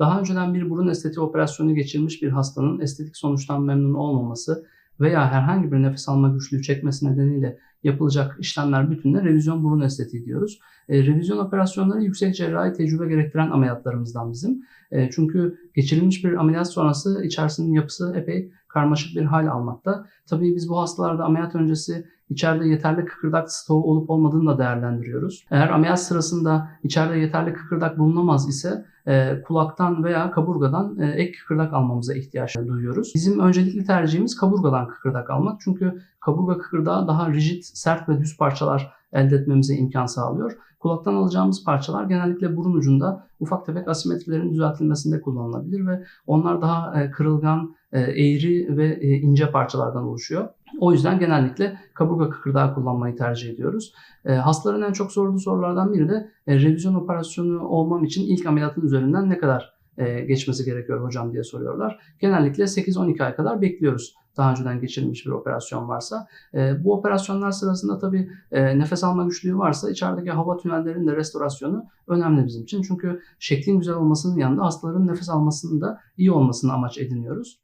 Daha önceden bir burun estetiği operasyonu geçirmiş bir hastanın estetik sonuçtan memnun olmaması veya herhangi bir nefes alma güçlüğü çekmesi nedeniyle yapılacak işlemler bütününe revizyon burun estetiği diyoruz. E, revizyon operasyonları yüksek cerrahi tecrübe gerektiren ameliyatlarımızdan bizim. E, çünkü geçirilmiş bir ameliyat sonrası içerisinin yapısı epey karmaşık bir hal almakta. Tabii biz bu hastalarda ameliyat öncesi içeride yeterli kıkırdak stoğu olup olmadığını da değerlendiriyoruz. Eğer ameliyat sırasında içeride yeterli kıkırdak bulunamaz ise e, kulaktan veya kaburgadan e, ek kıkırdak almamıza ihtiyaç duyuyoruz. Bizim öncelikli tercihimiz kaburgadan kıkırdak almak. Çünkü kaburga kıkırdağı daha rigid, sert ve düz parçalar elde etmemize imkan sağlıyor. Kulaktan alacağımız parçalar genellikle burun ucunda ufak tefek asimetrilerin düzeltilmesinde kullanılabilir ve onlar daha e, kırılgan, e, eğri ve e, ince parçalardan oluşuyor. O yüzden genellikle kaburga kıkırdağı kullanmayı tercih ediyoruz. E, hastaların en çok sorduğu sorulardan biri de e, revizyon operasyonu olmam için ilk ameliyatın üzerinden ne kadar e, geçmesi gerekiyor hocam diye soruyorlar. Genellikle 8-12 ay kadar bekliyoruz daha önceden geçirilmiş bir operasyon varsa. E, bu operasyonlar sırasında tabii e, nefes alma güçlüğü varsa içerideki hava tünellerinin de restorasyonu önemli bizim için. Çünkü şeklin güzel olmasının yanında hastaların nefes almasının da iyi olmasını amaç ediniyoruz.